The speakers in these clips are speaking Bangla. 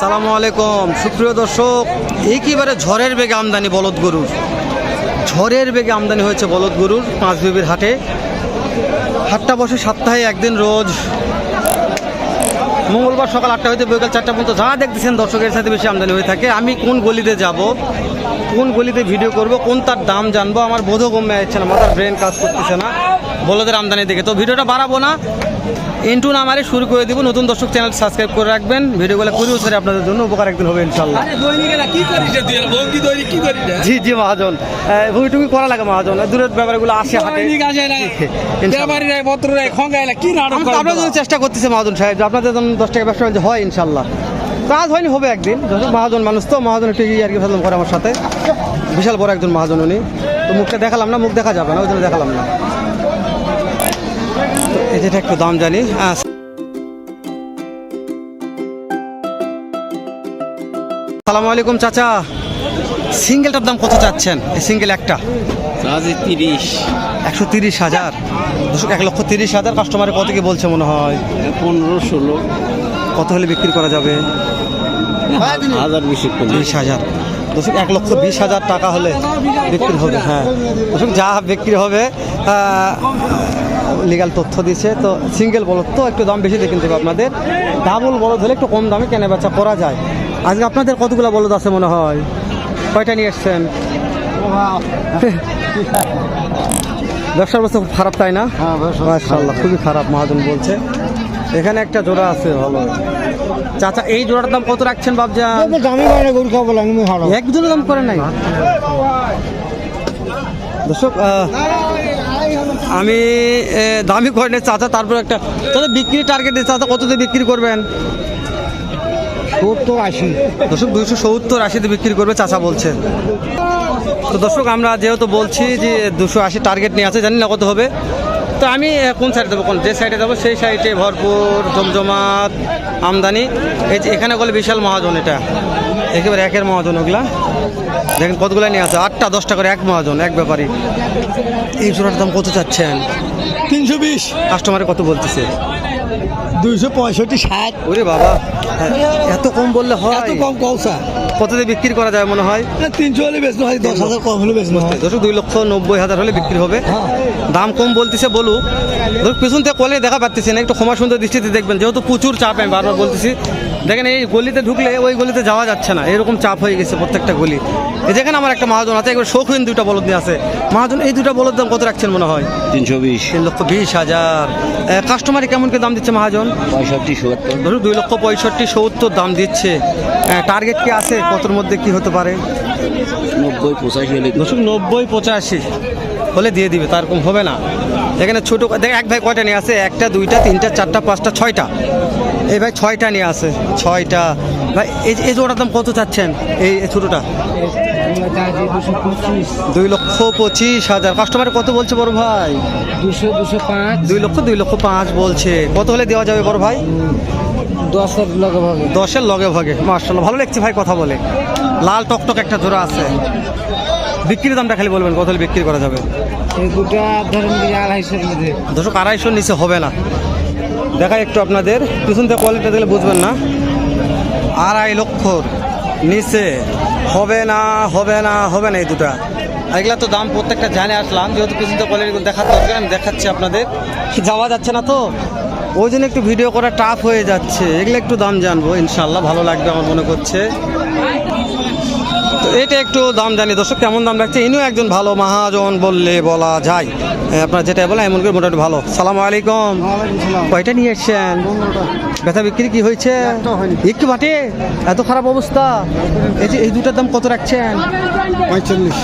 সালামু আলাইকুম। সুপ্রিয় দর্শক, একেবারে ঝড়ের বেগে আমদানি বলদ গরুর। ঝড়ের বেগে আমদানি হয়েছে বলদ গরুর পাঁচ বিবির হাটে। হাটটা বসে সপ্তাহে একদিন রোজ। মঙ্গলবার সকাল আটটা হইতে বিকাল চারটা পর্যন্ত যা দেখতেছেন দর্শকের সাথে বেশি আমদানি হয়ে থাকে। আমি কোন গলিতে যাব, কোন গলিতে ভিডিও করব, কোন তার দাম জানব, আমার কমে যাচ্ছে না, মাথার ব্রেন কাজ করতেছে না। বলদের আমদানি দেখে তো ভিডিওটা বাড়াবো না। ইন্টু না মারে শুরু করে দিব। নতুন দর্শক চ্যানেল সাবস্ক্রাইব করে রাখবেন। ভিডিওগুলো কুড়ি বছরে আপনাদের জন্য উপকার একদিন হবে ইনশাল্লাহ জি জি মহাজন। ভূমি টুমি করা লাগে মহাজন। দূরের ব্যাপারগুলো আসে আপনাদের চেষ্টা করতেছি মহাজন সাহেব আপনাদের জন্য দশ টাকা ব্যবসা হয় ইনশাল্লাহ কাজ হয়নি হবে একদিন। মহাজন মানুষ তো মহাজন একটু আর কি ফেললাম করে আমার সাথে। বিশাল বড় একজন মহাজন উনি। তো মুখটা দেখালাম না মুখ দেখা যাবে না ওই জন্য দেখালাম না। যেটা একটু দাম জানি সালামু আলাইকুম চাচা। সিঙ্গেলটার দাম কত চাচ্ছেন? এই সিঙ্গেল একটা? তিরিশ। একশো তিরিশ হাজার। দুশো এক লক্ষ তিরিশ হাজার কাস্টমারে কত কি বলছে মনে হয়? পনেরো ষোলো। কত হলে বিক্রি করা যাবে? হাজার বিশ হাজার। দর্শক এক লক্ষ বিশ হাজার টাকা হলে বিক্রি হবে হ্যাঁ। দর্শক যা বিক্রি হবে লিগাল তথ্য দিচ্ছে তো সিঙ্গেল বলদ তো একটু দাম বেশি দিয়ে কিনতে হবে আপনাদের। ডাবল বলদ হলে একটু কম দামে কেনা বেচা করা যায়। আজকে আপনাদের কতগুলো বলদ আছে মনে হয়? কয়টা নিয়ে এসছেন? ব্যবসার অবস্থা খুব খারাপ তাই না? মাশাআল্লাহ খুবই খারাপ মহাজন বলছে। এখানে একটা জোড়া আছে ভালো। চাচা এই জোড়াটার দাম কত রাখছেন বাবজান দামি বাইরে গরু খাব আমি হারাম এক দুটো দাম করে নাই? দর্শক আমি দামি করে নেই চাচা তারপর একটা তাহলে বিক্রি টার্গেট চাচা কততে বিক্রি করবেন? সত্তর আশি। দর্শক দুইশো সত্তর আশিতে বিক্রি করবে চাচা বলছে তো দর্শক আমরা যেহেতু বলছি যে দুশো আশি টার্গেট নিয়ে আছে জানি না কত হবে। তো আমি কোন সাইডে যাব? কোন যে সাইডে যাব? সেই সাইডে ভরপুর জমজমাত আমদানি। এই যে এখানে গেলে বিশাল মহাজন এটা। একেবারে একের মহাজন ওগুলা। দেখেন কতগুলো নিয়ে আছে। আটটা দশটা করে এক মহাজন এক ব্যাপারই। এই জোড়ার দাম কত চাচ্ছেন? তিনশো বিশ। কাস্টমারে কত বলতেছে? দুইশো পঁয়ষট্টি ষাট। ওরে বাবা এত কম বললে হয়? এত কম কৌসা কততে বিক্রি করা যায় মনে হয়? তিনশো হলে বেশ হয় দশ হাজার কম হলে হয়। দুই লক্ষ নব্বই হাজার হলে বিক্রি হবে। হ্যাঁ। দাম কম বলতেছে বলুক। ধরুক পিছন থেকে কলে দেখা পাচ্তেছি না একটু ক্ষমা সুন্দর দৃষ্টিতে দেখবেন। যেহেতু প্রচুর চাপ আমি বারবার বলতেছি। দেখেন এই গলিতে ঢুকলে ওই গলিতে যাওয়া যাচ্ছে না। এরকম চাপ হয়ে গেছে প্রত্যেকটা গলি। এই যেখানে আমার একটা মহাজন আছে একবার শৌখিন দুটা বলদ নিয়ে আছে। মহাজন এই দুটা বলদ দাম কত রাখছেন মনে হয়? তিনশো বিশ। তিন লক্ষ বিশ হাজার। কাস্টমারে কেমন করে দাম দিচ্ছে মহাজন? পঁয়ষট্টি সত্তর। ধরুন দুই লক্ষ পঁয়ষট্টি সত্তর দাম দিচ্ছে। টার্গেট কি আছে? কতর মধ্যে কি হতে পারে? নব্বই পঁচাশি হলে দশক নব্বই পঁচাশি হলে দিয়ে দিবে তার কম হবে না। এখানে ছোটো দেখ এক ভাই কয়টা নিয়ে আসে একটা দুইটা তিনটা চারটা পাঁচটা ছয়টা। এই ভাই ছয়টা নিয়ে আসে ছয়টা। ভাই এই যে- জোড়ার দাম কত চাচ্ছেন? এই ছোটোটা? দুই লক্ষ পঁচিশ হাজার। কাস্টমার কত বলছে বড় ভাই? দুশো দুশো পাঁচ। দুই লক্ষ দুই লক্ষ পাঁচ বলছে। কত হলে দেওয়া যাবে বড় ভাই? দশের লগে ভাগে। দশের লগে ভাগে। মার্শাল্লাহ ভালো লাগছে ভাই কথা বলে। লাল টকটক একটা জোড়া আছে। বিক্রির দামটা খালি বলবেন কত হলে বিক্রি করা যাবে? দুটা ধরেন আড়াইশোর মধ্যে। দশক আড়াইশোর নিচে হবে না। দেখাই একটু আপনাদের। পিছন থেকে কোয়ালিটি দেখলে বুঝবেন না। আড়াই লক্ষর নিচে। হবে না হবে না হবে না এই দুটা। এগুলা তো দাম প্রত্যেকটা জানে আসলাম, যেহেতু কিছু তো কলের দেখার দরকার, আমি দেখাচ্ছি আপনাদের। যাওয়া যাচ্ছে না তো? ওই জন্য একটু ভিডিও করা টাফ হয়ে যাচ্ছে। এগুলো একটু দাম জানব ইনশাল্লাহ ভালো লাগবে আমার মনে করছে। এটা একটু দাম জানি দর্শক কেমন দাম রাখছে? ইনিও একজন ভালো মহাজন বললে বলা যায়। আপনার যেটা বলে এমন করে মোটামুটি ভালো। সালাম আলাইকুম। কয়টা নিয়ে এসছেন? ব্যথা বিক্রি কি হয়েছে? একটু বাটে এত খারাপ অবস্থা। এই যে এই দুটার দাম কত রাখছেন? পঁয়তাল্লিশ।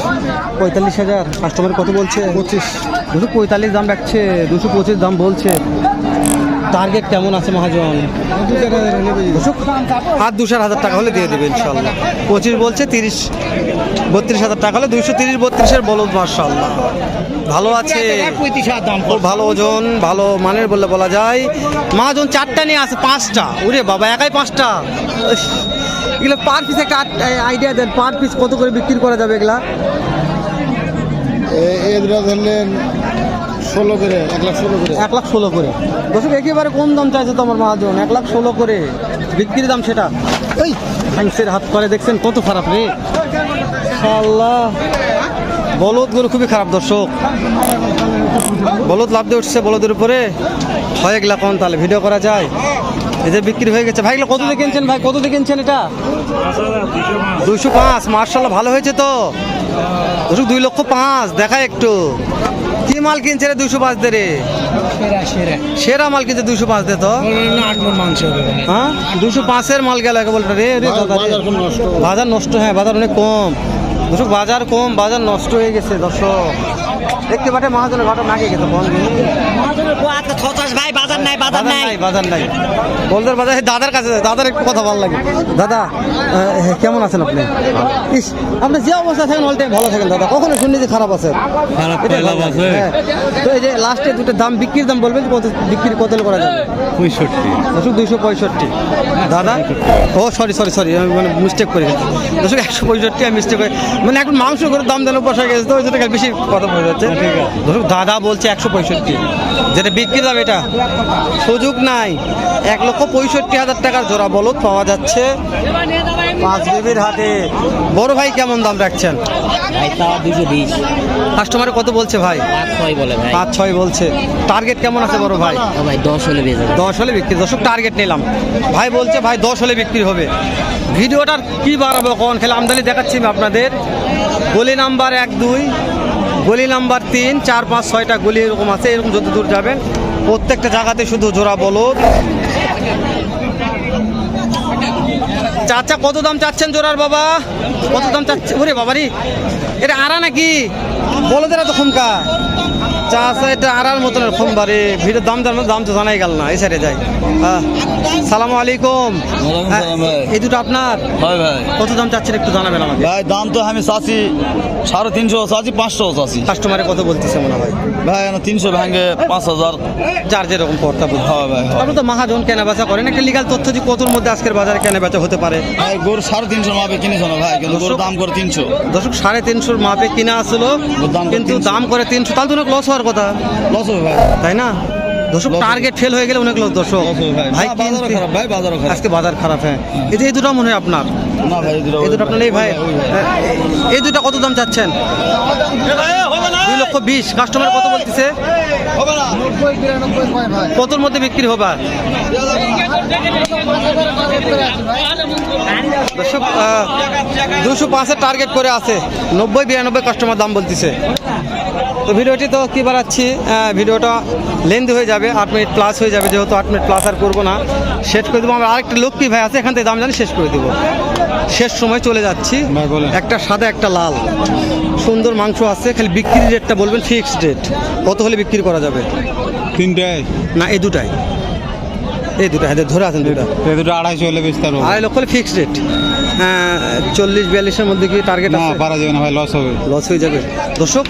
পঁয়তাল্লিশ হাজার। কাস্টমার কত বলছে? পঁচিশ। দুশো পঁয়তাল্লিশ দাম রাখছে দুশো পঁচিশ দাম বলছে। টার্গেট কেমন আছে মহাজন? আর দুশো হাজার টাকা হলে দিয়ে দেবে ইনশাল্লাহ পঁচিশ বলছে তিরিশ বত্রিশ হাজার টাকা হলে দুইশো তিরিশ বত্রিশের বলদ মার্শাল্লাহ ভালো আছে। দাম ভালো ওজন ভালো মানের বললে বলা যায়। মহাজন চারটা নিয়ে আছে পাঁচটা। ওরে বাবা একাই পাঁচটা? এগুলো পার পিস একটা আইডিয়া দেন পার পিস কত করে বিক্রি করা যাবে এগুলা? এগুলো ধরলেন ষোলো করে, এক লাখ ষোলো করে। এক লাখ ষোলো করে। দর্শক, একেবারে কম দাম চাইছে তো আমার মহাজন, এক লাখ ষোলো করে। বিক্রির দাম সেটা। ওই হ্যাংসের হাত করে দেখছেন কত খারাপ রে। আল্লাহ বলদ গরু খুবই খারাপ দর্শক। বলদ লাভ দিয়ে উঠছে বলদের উপরে। হয়ে গেলা কোন তাহলে ভিডিও করা যায়। এই যে বিক্রি হয়ে গেছে। ভাই, এগুলো কত দিয়ে কিনছেন ভাই? কত দিয়ে কিনছেন এটা? দুইশো পাঁচ। মার্শাল ভালো হয়েছে তো। দর্শক, দুই লক্ষ পাঁচ। দেখা একটু। কি মাল কিনছে রে দুশো পাঁচ দে রে? সেরা মাল কিনছে দুশো পাঁচ দে তো। না আট মন মাংস হবে। ভাই হ্যাঁ? দুশো পাঁচের মাল গেল একে বলটা রে রে রে। বাজার নষ্ট হ্যাঁ বাজার অনেক কম। দর্শক বাজার কম বাজার নষ্ট হয়ে গেছে দর্শক। দেখতে পাটে মহাজনের ঘটনা নাকি গেছে বল ভাই বাজার নাই বাজার নাই। বাজার নাই। বলদের বাজার দাদার কাছে দাদার একটু কথা ভালো লাগে। দাদা কেমন আছেন আপনি? ইস আপনি যে অবস্থা থাকেন অল টাইম ভালো থাকেন দাদা। কখনো শুনি যে খারাপ আছে? হ্যাঁ। তো এই যে লাস্টে দুটো দাম বিক্রির দাম বলবেন কত বিক্রি কত করা যাবে? পঁয়ষট্টি। দশক দুইশো পঁয়ষট্টি। দাদা? ও সরি সরি সরি আমি মানে মিস্টেক করে গেছি। দশক একশো পঁয়ষট্টি আমি মিস্টেক করে মানে এখন মাংস করে দাম দেন বসে গেছে তো ওই জন্য বেশি কথা বলে যাচ্ছে। দশক দাদা বলছে একশো পঁয়ষট্টি। যেটা বিক্রি দাম এটা। সুযোগ নাই। এক লক্ষ পঁয়ষট্টি হাজার টাকার জোড়া বলদ পাওয়া যাচ্ছে। পাঁচ বিবির হাটে বড় ভাই কেমন দাম রাখছেন? দুশো বিশ। কাস্টমারে কত বলছে ভাই? পাঁচ ছয় বলে পাঁচ ছয় বলছে। টার্গেট কেমন আছে বড় ভাই? ভাই দশ হলে দশ হলে বিক্রি। দশক টার্গেট নিলাম। ভাই বলছে ভাই দশ হলে বিক্রি হবে। ভিডিওটার কি বাড়াবো কখন? খেলে আমদানি দেখাচ্ছি আমি আপনাদের। গলি নাম্বার এক দুই। গলি নাম্বার তিন, চার, পাঁচ, ছয়টা গলি এরকম আছে, এরকম যত দূর যাবেন, প্রত্যেকটা জায়গাতে শুধু জোড়া বলদ। চাচা কত দাম চাচ্ছেন জোড়ার বাবা? কত দাম চাচ্ছে ওরে বাবারি এটা আড়া নাকি? বলদের এত খুমকা। চাচা এটা আড়ার মতন খুমবারে ভিড়ের দাম দাম দাম তো জানাই গেল না এই সাইডে যাই। হ্যাঁ। সালামু আলাইকুম। হ্যাঁ, সালাম ভাই। এই দুটো আপনার? কত দাম চাচ্ছেন একটু জানাবেন আমাকে? ভাই দাম তো আমি চাচ্ছি সাড়ে তিনশো চাচ্ছি পাঁচশো চাচ্ছি। কাস্টমারে কত বলতেছে মনে হয়? ভাই তিনশো ভাঙে পাঁচ হাজার। যার যেরকম পড়তা হয় ভাই আপনি তো মহাজন কেনা বেচা করেন। একটা লিগাল তথ্য যে কতর মধ্যে আজকের বাজারে কেনা বেচা হতে পারে। ভাই গরু সাড়ে তিনশো মাপে কিনেছো না ভাই? কিন্তু গরুর দাম করে তিনশো। দর্শক সাড়ে তিনশোর মাপে কিনা আসলো কিন্তু দাম করে তিনশো তাহলে তো লস হওয়ার কথা। লস হবে ভাই। তাই না? দর্শক টার্গেট ফেল হয়ে গেলে অনেক লোক দর্শক। ভাই। ভাই কিনতে- খারাপ ভাই খারাপ। আজকে বাজার খারাপ হ্যাঁ। এই যে এই দুটো মনে হয় আপনার? না ভাই এই দুটো আপনার এই ভাই ভাই। হ্যাঁ, এই দুটো কত দাম চাচ্ছেন? দুই লক্ষ বিশ। কাস্টমার কত বলতেছে? ভাই। কতর মধ্যে বিক্রি হবে দর্শক দুশো পাঁচের টার্গেট করে আছে। নব্বই বিরানব্বই কাস্টমার দাম বলতেছে। তো ভিডিওটি তো কী বাড়াচ্ছি ভিডিওটা লেন্দি হয়ে যাবে আট মিনিট প্লাস হয়ে যাবে যেহেতু আট মিনিট প্লাস আর করব না। শেষ করে দেবো আমার আরেকটা লক্ষ্মী ভাই আছে এখান থেকে দাম জানি শেষ করে দেবো। শেষ সময় চলে যাচ্ছি। একটা সাদা একটা লাল। সুন্দর মাংস আছে খালি বিক্রির রেটটা বলবেন ফিক্সড রেট কত হলে বিক্রি করা যাবে? তিনটায়? না এই দুটাই এই দুটা হ্যাঁ ধরে আছেন দুটা। এই দুটো আড়াইশো হলে বেচতে পারব আড়াই লক্ষ হলে ফিক্সড রেট চল্লিশ বিয়াল্লিশের মধ্যে কি টার্গেট না পারা যাবে না ভাই লস হবে। লস হয়ে যাবে। দর্শক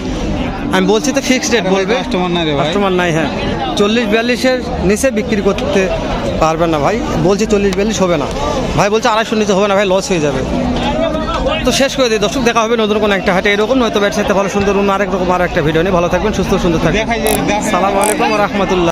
আমি বলছি তো ফিক্সড রেট বলবে? কাস্টমার নাই কাস্টমার নাই হ্যাঁ। চল্লিশ বিয়াল্লিশের নিচে বিক্রি করতে পারবে না ভাই। বলছি চল্লিশ বিয়াল্লিশ হবে না। ভাই বলছে আড়াইশো নিচে হবে না ভাই লস হয়ে যাবে। তো শেষ করে দিই। দর্শক দেখা হবে নতুন কোনো একটা হাটে। এরকম নয়তো ব্যবসাতে ভালো সুন্দর অন্য আরেক রকম আর একটা ভিডিও নিয়ে। ভালো থাকবেন সুস্থ সুন্দর থাকবেন। সালাম আলাইকুম রহমতুল্লাহ।